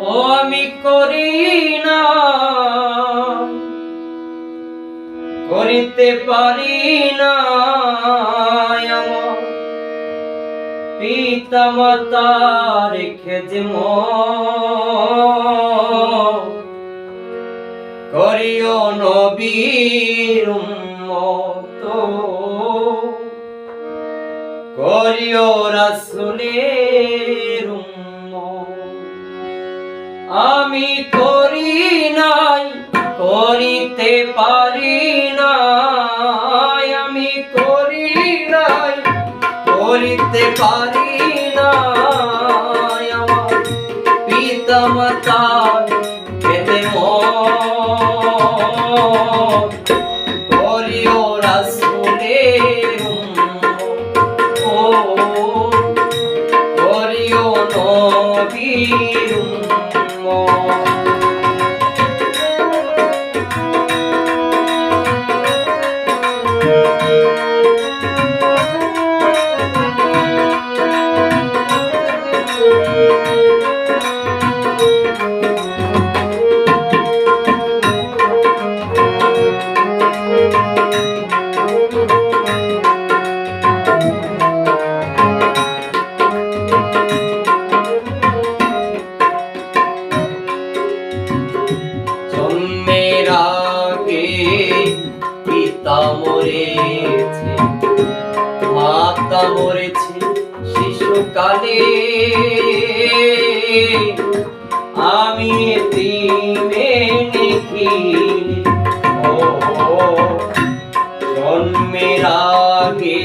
আমি করি না। করিতে পারি না পিতা রেখে যে করিও নবীর মতো করিও রাসুলের আমি করি নাই, করিতে পারি নাই। আমি করি নাই, করিতে পারি নাই। আমার পিতা মাতা খেতে রাসুলের মরেছে, মাতা মরেছে শিশুকালে। আমি দিনে নিখিল ও জন্মের আগে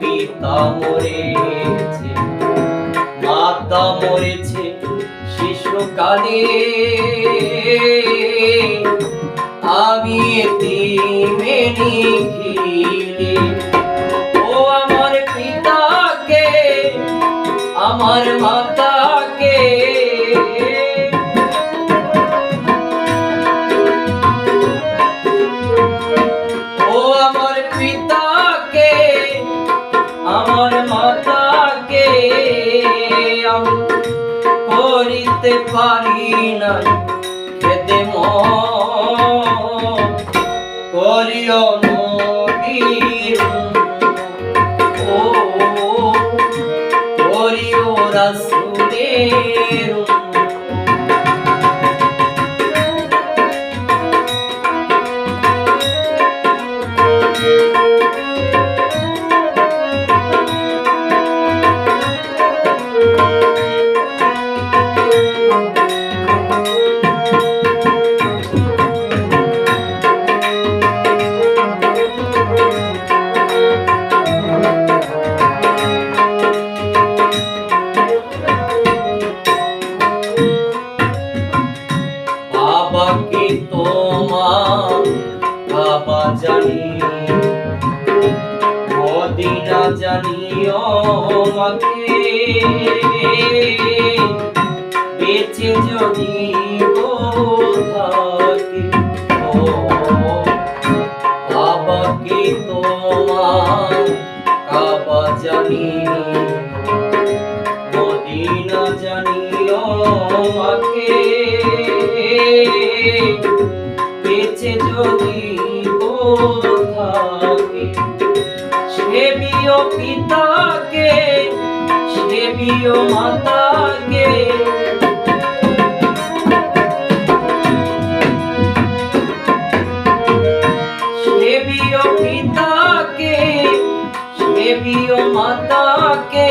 পিতা মরেছে, মাতা মরেছে শিশুকালে। আমি নিখিলে। ও আমার পিতাকে, আমার মাতাকে। ও আমার পিতাকে, আমার মাতাকে, আমি করিতে পারি না করিও নবীর জানিও বেঁচে যদি থাকি বাবাকে তোমার কাবা জানি। মদিনা জানিও মাকে সেবিও পিতাকে সেবিও মাতাকে। সেবিও পিতাকে সেবিও মাতাকে।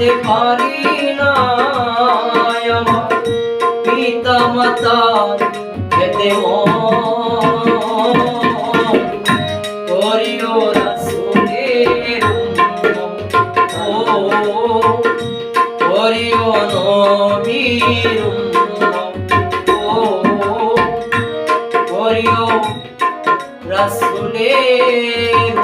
কাঁদতে পারি না আমার। পিতা মাতার খেতে করিও রাসুলের ও করিও নবীর ও করিও রাসুলের